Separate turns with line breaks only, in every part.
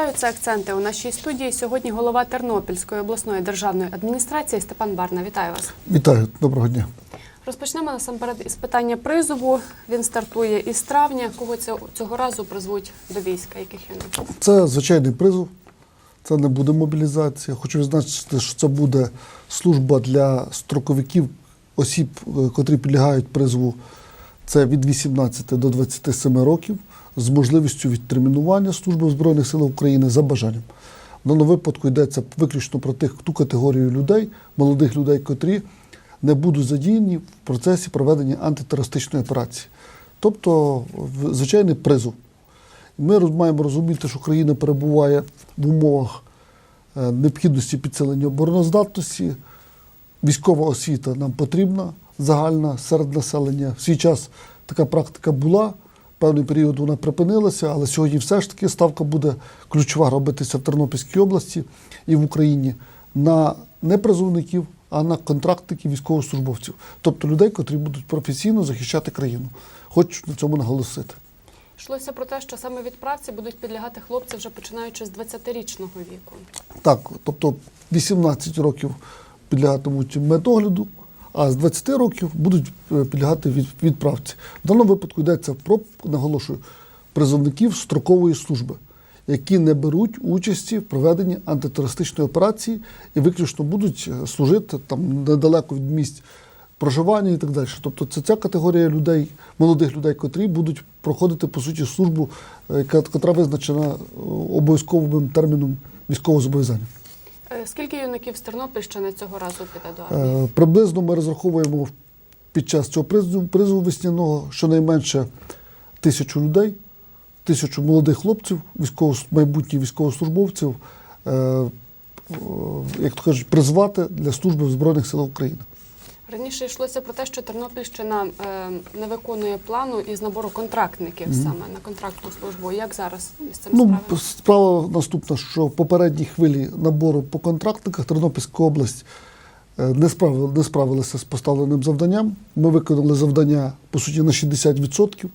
Вітаю, це акценти у нашій студії. Сьогодні голова Тернопільської обласної державної адміністрації Степан Барна. Вітаю вас.
Вітаю, доброго дня.
Розпочнемо насамперед із питання призову. Він стартує із травня. Кого цього, разу призвуть до війська? Яких юнаків?
Це звичайний призов, це не буде мобілізація. Хочу відзначити, що це буде служба для строковиків, осіб, е, котрі підлягають призову. Це від 18 до 27 років з можливістю відтермінування служби в Збройних силах України за бажанням. В даному випадку йдеться виключно про тих, ту категорію людей, молодих людей, котрі не будуть задіяні в процесі проведення антитерористичної операції. Тобто, звичайний призов. Ми маємо розуміти, що країна перебуває в умовах е, необхідності підсилення обороноздатності. Військова освіта нам потрібна, загальна серед населення. В свій час така практика була, певний період вона припинилася, але сьогодні все ж таки ставка буде ключова робитися в Тернопільській області і в Україні на не призовників, а на контрактників військовослужбовців, тобто людей, котрі будуть професійно захищати країну. Хочу на цьому наголосити.
Йшлося про те, що саме відправці будуть підлягати хлопці вже починаючи з 20-річного віку.
Так, тобто 18 років підлягатимуть медогляду, а з 20 років будуть е, підлягати від, відправці. В даному випадку йдеться про, наголошую, призовників строкової служби, які не беруть участі в проведенні антитерористичної операції і виключно будуть е, служити там недалеко від місць проживання і так далі. Тобто це ця категорія людей, молодих людей, котрі будуть проходити по суті службу, яка визначена е, обов'язковим терміном військового зобов'язання.
Е, Скільки юнаків з Тернопільщини цього разу піде до армії?
Е, Приблизно ми розраховуємо під час цього призову, призову весняного щонайменше тисячу людей, тисячу молодих хлопців, військово, майбутніх військовослужбовців, е, як то кажуть, призвати для служби в Збройних силах України.
Раніше йшлося про те, що Тернопільщина е, не виконує плану із набору контрактників саме на контрактну службу. Як зараз із цим
Ну,
справи?
справа наступна, що в попередній хвилі набору по контрактниках Тернопільська область е, не, справила, не справилася з поставленим завданням. Ми виконали завдання, по суті, на 60%,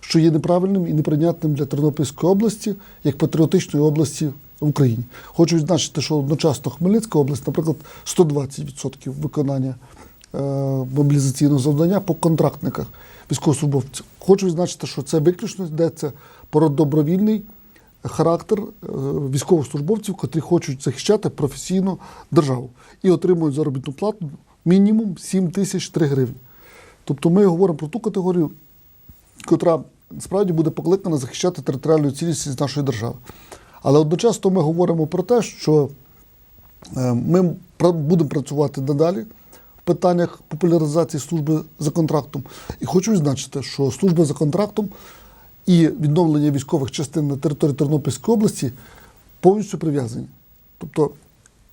що є неправильним і неприйнятним для Тернопільської області, як патріотичної області в Україні. Хочу відзначити, що одночасно Хмельницька область, наприклад, 120% виконання мобілізаційного завдання по контрактниках військовослужбовців. Хочу відзначити, що це виключно йдеться про добровільний характер е, військовослужбовців, котрі хочуть захищати професійно державу і отримують заробітну плату мінімум 7 тисяч 3 гривні. Тобто ми говоримо про ту категорію, котра справді буде покликана захищати територіальну цілісність нашої держави. Але одночасно ми говоримо про те, що е, ми будемо працювати надалі питаннях популяризації служби за контрактом. І хочу відзначити, що служба за контрактом і відновлення військових частин на території Тернопільської області повністю прив'язані. Тобто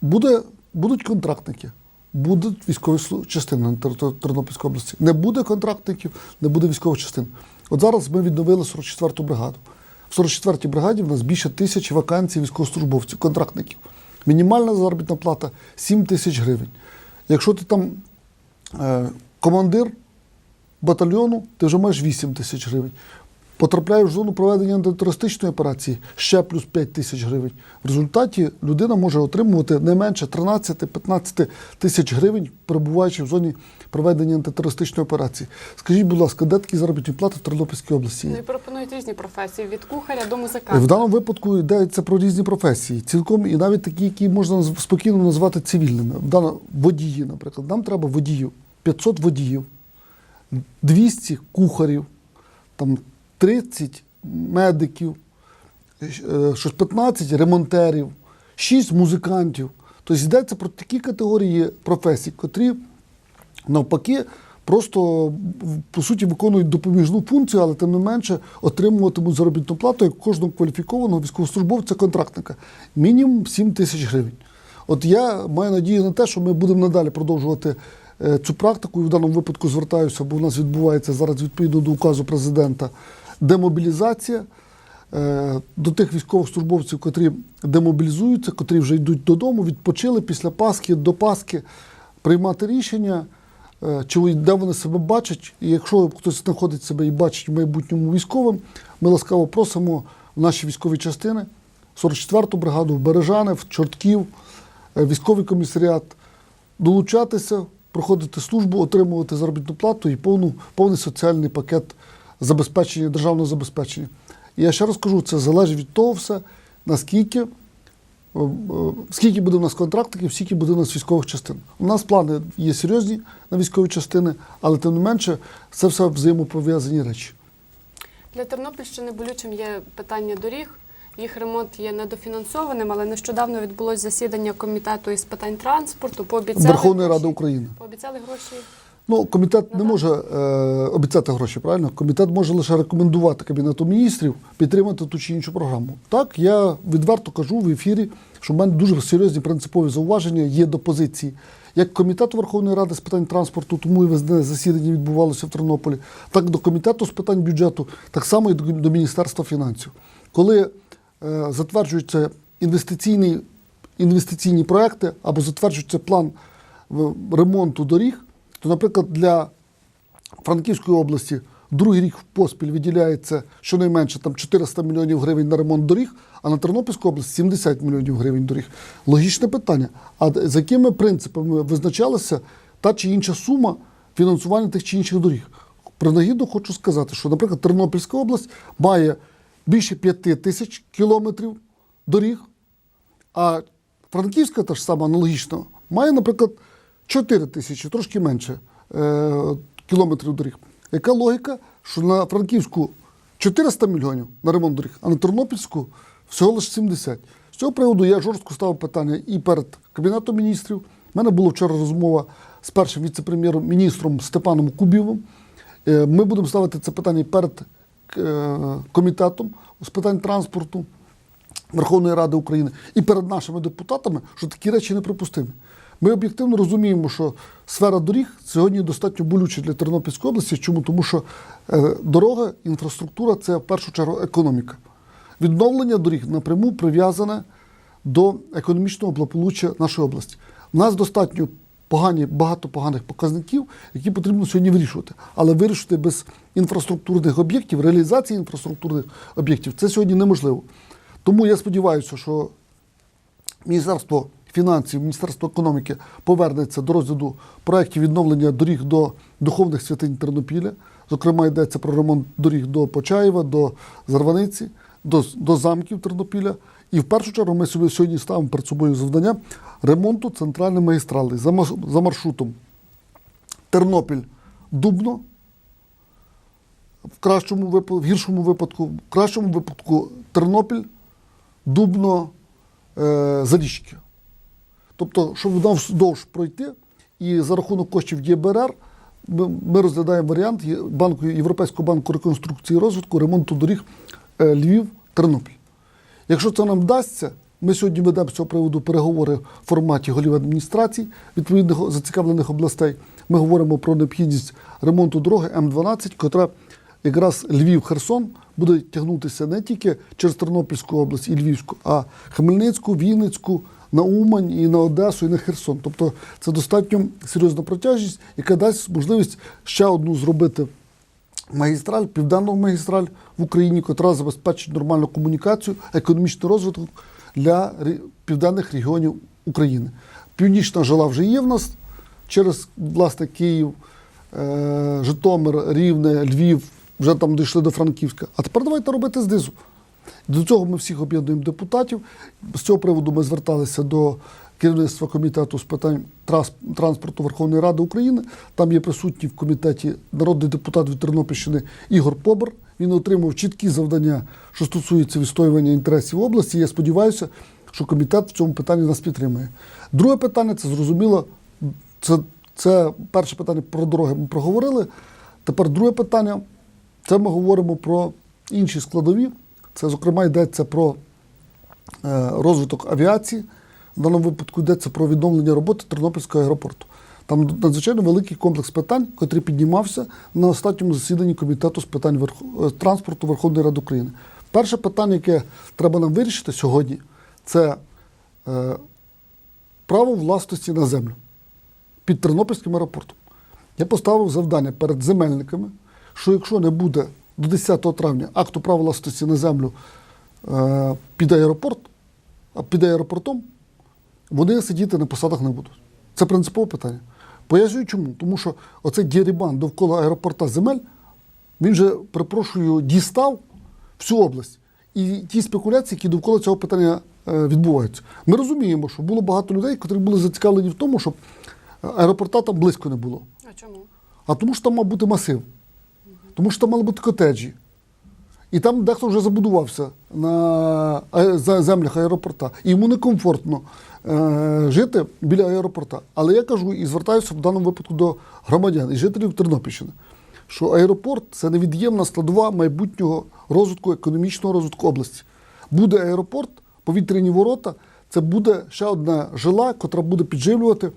буде, будуть контрактники, будуть військові частини на території Тернопільської області. Не буде контрактників, не буде військових частин. От зараз ми відновили 44-ту бригаду. В 44-й бригаді в нас більше тисячі вакансій військовослужбовців, контрактників. Мінімальна заробітна плата 7 тисяч гривень. Якщо ти там е, командир батальйону, ти вже маєш 8 тисяч гривень. Потрапляєш в зону проведення антитерористичної операції ще плюс 5 тисяч гривень. В результаті людина може отримувати не менше 13-15 тисяч гривень, перебуваючи в зоні проведення антитерористичної операції. Скажіть, будь ласка, де такі заробітні плати в Тернопільській області?
Ну і пропонують різні професії. Від кухаря до
В даному випадку йдеться про різні професії, цілком і навіть такі, які можна спокійно назвати цивільними. В даному водії, наприклад, нам треба водіїв, 500 водіїв, 200 кухарів, там 30 медиків, е, 15 ремонтерів, 6 музикантів. Тобто йдеться про такі категорії професій, котрі навпаки просто по суті виконують допоміжну функцію, але тим не менше отримуватимуть заробітну плату як кожного кваліфікованого військовослужбовця контрактника. Мінімум 7 тисяч гривень. От я маю надію на те, що ми будемо надалі продовжувати е, цю практику, і в даному випадку звертаюся, бо в нас відбувається зараз відповідно до указу президента демобілізація е, до тих військовослужбовців, котрі демобілізуються, котрі вже йдуть додому, відпочили після Пасхи до Пасхи приймати рішення, чи де вони себе бачать. І якщо хтось знаходить себе і бачить в майбутньому військовим, ми ласкаво просимо в наші військові частини 44-ту бригаду, в Бережани, в Чортків, е, військовий комісаріат, долучатися, проходити службу, отримувати заробітну плату і повну, повний соціальний пакет забезпечення, державного забезпечення. І я ще раз кажу, це залежить від того все, наскільки, е, е, скільки буде у нас контрактиків, скільки буде у нас військових частин. У нас плани є серйозні на військові частини, але тим не менше це все взаємопов'язані речі.
Для Тернопільщини болючим є питання доріг. Їх ремонт є недофінансованим, але нещодавно відбулось засідання комітету із питань транспорту. Пообіцяли
Верховної. Ради України.
Пообіцяли гроші.
Ну, комітет не
Ну,
може е, обіцяти гроші, правильно? Комітет може лише рекомендувати Кабінету міністрів підтримати ту чи іншу програму. Так, я відверто кажу в ефірі, що в мене дуже серйозні принципові зауваження є до позиції як Комітету Верховної Ради з питань транспорту, тому і везде засідання відбувалося в Тернополі, так до Комітету з питань бюджету, так само і до, до Міністерства фінансів. Коли е, затверджуються інвестиційні, інвестиційні проекти або затверджується план ремонту доріг, то, наприклад, для Франківської області другий рік поспіль виділяється щонайменше там 400 мільйонів гривень на ремонт доріг, а на Тернопільську область 70 мільйонів гривень доріг. Логічне питання. А за якими принципами визначалася та чи інша сума фінансування тих чи інших доріг? Принагідно хочу сказати, що, наприклад, Тернопільська область має більше 5 тисяч кілометрів доріг, а Франківська та ж сама аналогічно має, наприклад, 4 тисячі, трошки менше е, кілометрів доріг. Яка логіка, що на Франківську 400 мільйонів на ремонт доріг, а на Тернопільську всього лише 70. З цього приводу я жорстко ставив питання і перед Кабінетом міністрів. У мене була вчора розмова з першим віце-прем'єром міністром Степаном Кубівим. Е, Ми будемо ставити це питання перед е, комітетом з питань транспорту. Верховної Ради України і перед нашими депутатами, що такі речі неприпустимі. Ми об'єктивно розуміємо, що сфера доріг сьогодні достатньо болюча для Тернопільської області. Чому? Тому що е, дорога, інфраструктура це в першу чергу економіка. Відновлення доріг напряму прив'язане до економічного благополуччя нашої області. У нас достатньо погані, багато поганих показників, які потрібно сьогодні вирішувати. Але вирішити без інфраструктурних об'єктів, реалізації інфраструктурних об'єктів це сьогодні неможливо. Тому я сподіваюся, що Міністерство фінансів, Міністерство економіки повернеться до розгляду проєктів відновлення доріг до духовних святинь Тернопіля. Зокрема, йдеться про ремонт доріг до Почаєва, до Зарваниці, до, до замків Тернопіля. І в першу чергу ми собі сьогодні ставимо перед собою завдання ремонту центральної магістрали за, маршрутом Тернопіль-Дубно, в кращому випадку, в гіршому випадку, в кращому випадку Тернопіль, Дубно, е, Заліщики. Тобто, щоб вдовж пройти, і за рахунок коштів ЄБРР ми, ми розглядаємо варіант банку, Європейського банку реконструкції і розвитку ремонту доріг е, Львів-Тернопіль. Якщо це нам вдасться, ми сьогодні ведемо з цього приводу переговори в форматі голів адміністрацій відповідних зацікавлених областей. Ми говоримо про необхідність ремонту дороги М12, котра якраз Львів-Херсон буде тягнутися не тільки через Тернопільську область і Львівську, а Хмельницьку, Вінницьку, на Умань і на Одесу, і на Херсон. Тобто це достатньо серйозна протяжність, яка дасть можливість ще одну зробити магістраль, південну магістраль в Україні, котра забезпечить нормальну комунікацію, економічний розвиток для південних регіонів України. Північна жила вже є в нас через власне Київ, е, Житомир, Рівне, Львів, вже там дійшли до Франківська. А тепер давайте робити знизу. До цього ми всіх об'єднуємо депутатів. З цього приводу ми зверталися до керівництва комітету з питань транспорту Верховної Ради України. Там є присутній в комітеті народний депутат від Тернопільщини Ігор Побер. Він отримав чіткі завдання, що стосуються відстоювання інтересів області. Я сподіваюся, що комітет в цьому питанні нас підтримує. Друге питання це зрозуміло. Це, це перше питання про дороги. Ми проговорили. Тепер друге питання це ми говоримо про інші складові. Це, зокрема, йдеться про е, розвиток авіації. В даному випадку йдеться про відновлення роботи Тернопільського аеропорту. Там надзвичайно великий комплекс питань, який піднімався на останньому засіданні комітету з питань Верх- е, транспорту Верховної Ради України. Перше питання, яке треба нам вирішити сьогодні, це е, право власності на землю під Тернопільським аеропортом. Я поставив завдання перед земельниками, що якщо не буде до 10 травня акту права власності на землю е, під аеропорт, а під аеропортом вони сидіти на посадах не будуть. Це принципове питання. Пояснюю чому. Тому що оцей дірібан довкола аеропорта земель, він же, перепрошую, дістав всю область. І ті спекуляції, які довкола цього питання е, відбуваються. Ми розуміємо, що було багато людей, які були зацікавлені в тому, щоб аеропорта там близько не було.
А чому?
А тому що там мав бути масив, тому що там мали бути котеджі. І там дехто вже забудувався на землях аеропорта. І йому некомфортно е, жити біля аеропорта. Але я кажу і звертаюся в даному випадку до громадян і жителів Тернопільщини, що аеропорт це невід'ємна складова майбутнього розвитку, економічного розвитку області. Буде аеропорт, повітряні ворота, це буде ще одна жила, котра буде підживлювати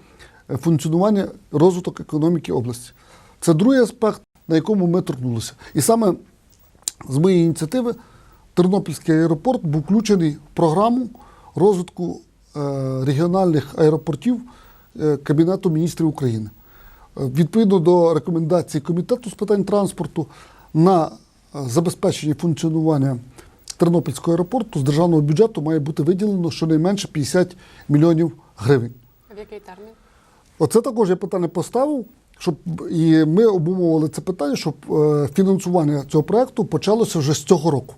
е, функціонування розвиток економіки області. Це другий аспект, на якому ми торкнулися. І саме з моєї ініціативи Тернопільський аеропорт був включений в програму розвитку е, регіональних аеропортів е, Кабінету міністрів України. Е, Відповідно до рекомендацій Комітету з питань транспорту на забезпечення функціонування Тернопільського аеропорту з державного бюджету має бути виділено щонайменше 50 мільйонів гривень.
В який термін?
Оце також я питання поставив, щоб і ми обумовили це питання, щоб е, фінансування цього проекту почалося вже з цього року.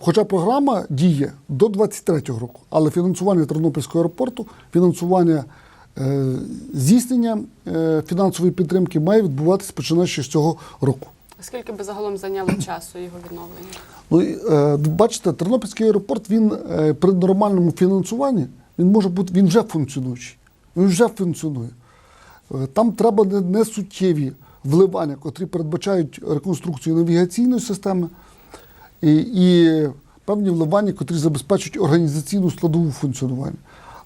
Хоча програма діє до 23-го року, але фінансування Тернопільського аеропорту, фінансування е, здійснення е, фінансової підтримки має відбуватися починаючи з цього року.
Скільки би загалом зайняло часу його відновлення?
Ну, е, бачите, Тернопільський аеропорт він е, при нормальному фінансуванні він може бути, він вже функціонуючий. Він вже функціонує. Е, Там треба не, не суттєві вливання, котрі передбачають реконструкцію навігаційної системи і, і певні вливання, котрі забезпечують організаційну складову функціонування.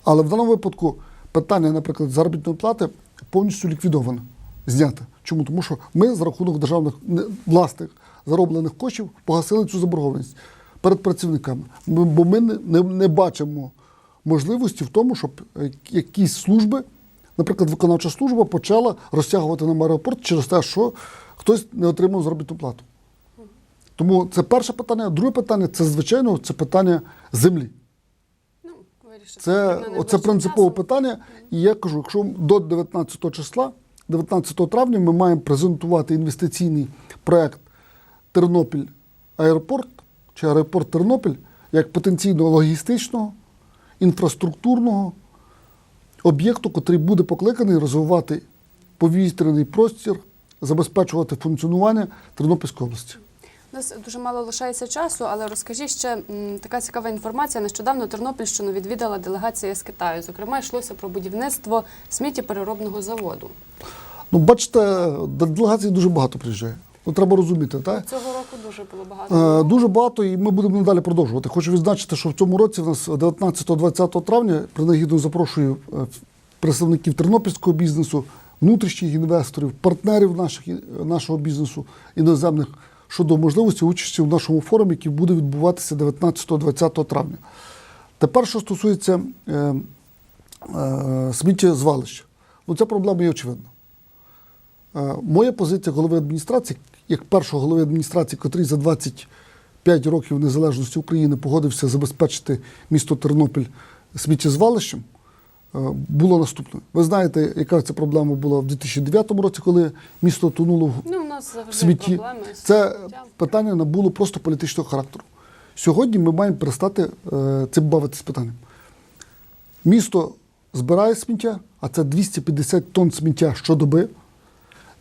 Але в даному випадку питання, наприклад, заробітної плати повністю ліквідоване, знято. Чому? Тому що ми за рахунок державних власних зароблених коштів погасили цю заборгованість перед працівниками. Ми- бо ми не, не, не бачимо можливості в тому, щоб е, якісь служби, наприклад, виконавча служба почала розтягувати нам аеропорт через те, що хтось не отримав заробітну плату. Тому це перше питання. Друге питання це, звичайно, це питання землі.
Ну,
Це оце принципове питання. І я кажу, якщо до 19 числа, 19 травня, ми маємо презентувати інвестиційний проект Тернопіль аеропорт чи аеропорт Тернопіль як потенційно логістичного, інфраструктурного об'єкту, який буде покликаний розвивати повітряний простір, забезпечувати функціонування Тернопільської області.
У нас дуже мало лишається часу, але розкажіть ще така цікава інформація. Нещодавно Тернопільщину відвідала делегація з Китаю. Зокрема, йшлося про будівництво сміттєпереробного заводу.
Ну, бачите, делегацій дуже багато приїжджає. Ну, треба розуміти, так?
Цього року дуже було багато.
Е, Дуже багато, і ми будемо надалі продовжувати. Хочу відзначити, що в цьому році в нас 19-20 травня принагідно запрошую е, представників тернопільського бізнесу, внутрішніх інвесторів, партнерів наших, нашого бізнесу іноземних щодо можливості участі в нашому форумі, який буде відбуватися 19-20 травня. Тепер, що стосується е, е, сміттєзвалища, ну ця проблема є очевидна. Е, Моя позиція голови адміністрації, як першого голови адміністрації, котрий за 25 років незалежності України погодився забезпечити місто Тернопіль сміттєзвалищем, е, було наступною. Ви знаєте, яка ця проблема була в 2009 році, коли місто тонуло в
Ну, у нас
в смітті. Це питання набуло просто політичного характеру. Сьогодні ми маємо перестати е, цим бавитися питанням. Місто збирає сміття, а це 250 тонн сміття щодоби.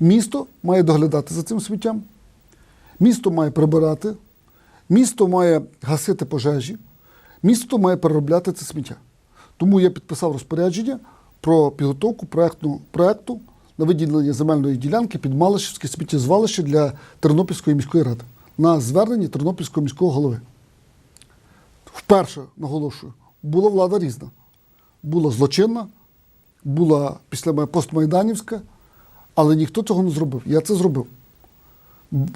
Місто має доглядати за цим сміттям. Місто має прибирати, місто має гасити пожежі, місто має переробляти це сміття. Тому я підписав розпорядження про підготовку проекту на виділення земельної ділянки під Малишівське сміттєзвалище для Тернопільської міської ради на зверненні Тернопільського міського голови. Вперше наголошую, була влада різна. Була злочинна, була після постмайданівська, але ніхто цього не зробив. Я це зробив.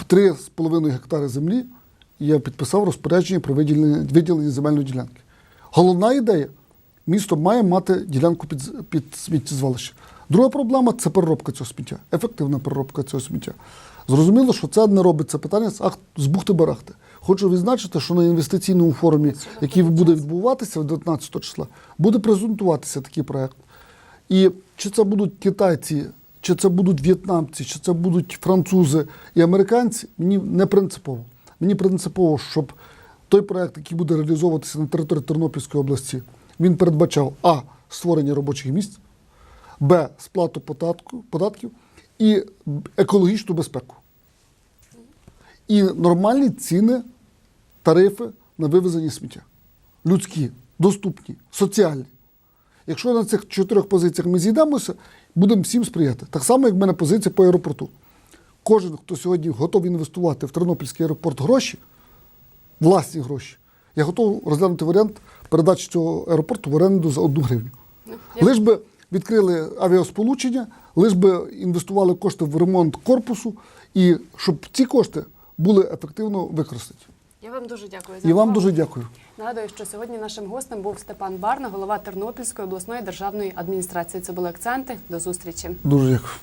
Три з половиною гектари землі я підписав розпорядження про виділення, виділення земельної ділянки. Головна ідея місто має мати ділянку під, під сміттєзвалище. Друга проблема це переробка цього сміття, ефективна переробка цього сміття. Зрозуміло, що це не робиться питання з бухти-барахти. Хочу відзначити, що на інвестиційному форумі, який буде відбуватися 19 числа, буде презентуватися такий проект. І чи це будуть китайці, чи це будуть в'єтнамці, чи це будуть французи і американці, мені не принципово. Мені принципово, щоб той проект, який буде реалізовуватися на території Тернопільської області, він передбачав А. Створення робочих місць, Б. Сплату податку, податків і екологічну безпеку. І нормальні ціни, тарифи на вивезення сміття. Людські, доступні, соціальні. Якщо на цих чотирьох позиціях ми зійдемося, будемо всім сприяти. Так само, як в мене позиція по аеропорту. Кожен, хто сьогодні готовий інвестувати в Тернопільський аеропорт гроші, власні гроші, я готовий розглянути варіант передачі цього аеропорту в оренду за одну гривню. Лиш би відкрили авіасполучення, лиш би інвестували кошти в ремонт корпусу, і щоб ці кошти були ефективно використані.
Я вам дуже дякую за
І вам дуже дякую.
Нагадую, що сьогодні нашим гостем був Степан Барна, голова Тернопільської обласної державної адміністрації. Це були акценти. До зустрічі.
Дуже дякую.